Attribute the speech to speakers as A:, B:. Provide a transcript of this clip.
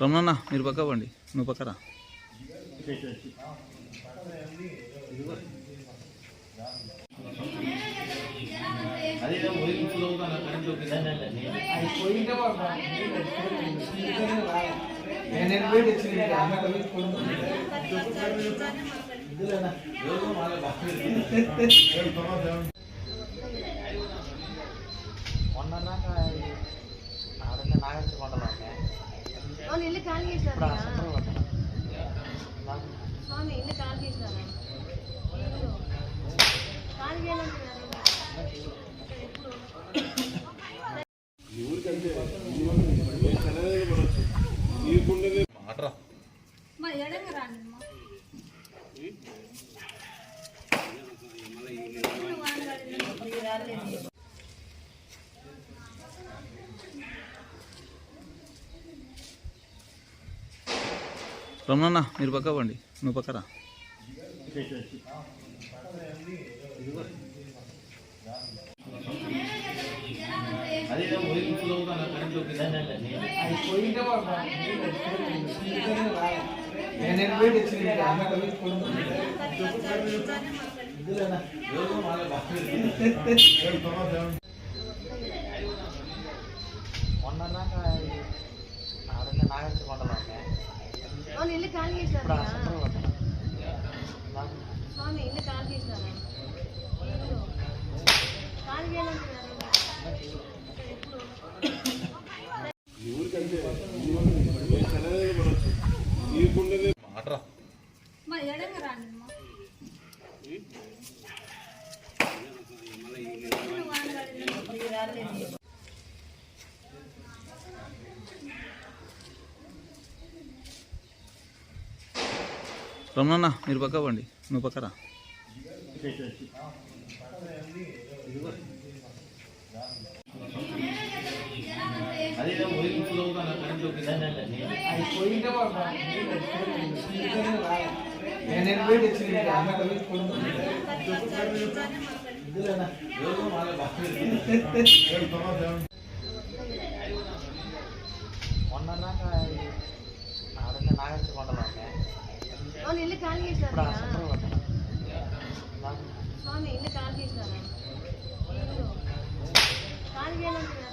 A: రమణన్న మీరు పక్క పండి. నువ్వు పక్కరా.
B: కొండలో ఉండే
C: అవును ఇల్లు ఖాళీ చేసినారా
B: ఇప్పుడు ఆ సుందరం కొట్టాను.
C: స్వామి ఇల్లు ఖాళీ చేసినారా ఇల్లు. ఖాళీ చేయాలంటున్నారు
A: మాట్రా
C: మా ఎడంగా రాండి అమ్మా.
A: రమణన్న మీరు పక్క పండి. నువ్వు పక్కరా?
B: నేను వేడి వచ్చింది మొన్నదాకా ఆడనే నాగరిక కొండలో
C: ఇల్లు ఖాళీ చేసినారా స్వామి ఇల్లు ఖాళీ చేసినారా ఖాళీ చేయాలంటున్నారు
A: రమణన్న మీరు పక్క పండి. నువ్వు పక్కరా
B: మొన్నదాకా ఆడనే నాగరిక కొండలో
C: అవును ఇల్లు ఖాళీ
B: కొట్టాను.
C: స్వామి ఇల్లు ఖాళీ చేసినారా ఇల్లు. ఖాళీ చేయాలంటున్నారు